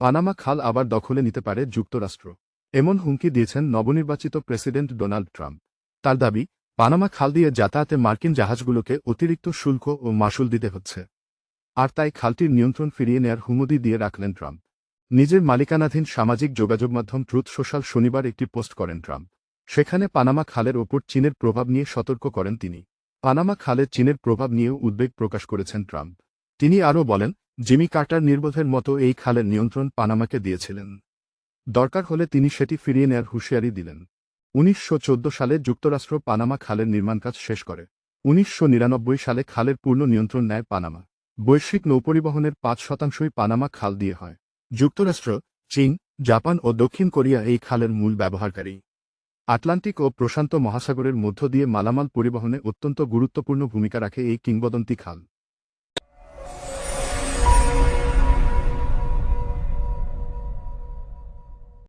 Panama খাল আবার দখলে নিতে পারে যুক্তরাষ্ট্র। এমন হুমকি দিয়েছেন নবনির্বাচিত প্রেসিডেন্ট ডোনাল্ড ট্রাম্প। তার দাবি, পানামা খাল দিয়ে যাতায়াতে মার্কিন জাহাজগুলোকে অতিরিক্ত শুল্ক ও মাসুল দিতে হচ্ছে। আর তাই খালটির নিয়ন্ত্রণ ফিরিয়ে নেয়ার হুমুদি দিয়ে রাখলেন ট্রাম্প। নিজের মালিকানাধীন সামাজিক যোগাযোগ মাধ্যম ট্রুথ সোশ্যাল শনিবার একটি পোস্ট করেন ট্রাম্প। সেখানে পানামা খালের ওপর চীনের প্রভাব নিয়ে সতর্ক করেন তিনি। পানামা খালে চীনের প্রভাব নিয়েও উদ্বেগ প্রকাশ করেছেন ট্রাম্প। তিনি আরও বলেন জিমি কার্টার নির্বোধের মতো এই খালের নিয়ন্ত্রণ পানামাকে দিয়েছিলেন। দরকার হলে তিনি সেটি ফিরিয়ে নেয়ার হুঁশিয়ারি দিলেন। উনিশশো চোদ্দ সালে যুক্তরাষ্ট্র পানামা খালের নির্মাণ কাজ শেষ করে। উনিশশো নিরানব্বই সালে খালের পূর্ণ নিয়ন্ত্রণ নেয় পানামা। বৈশ্বিক নৌপরিবহনের পাঁচ শতাংশই পানামা খাল দিয়ে হয়। যুক্তরাষ্ট্র, চীন, জাপান ও দক্ষিণ কোরিয়া এই খালের মূল ব্যবহারকারী। আটলান্টিক ও প্রশান্ত মহাসাগরের মধ্য দিয়ে মালামাল পরিবহনে অত্যন্ত গুরুত্বপূর্ণ ভূমিকা রাখে এই কিংবদন্তি খাল।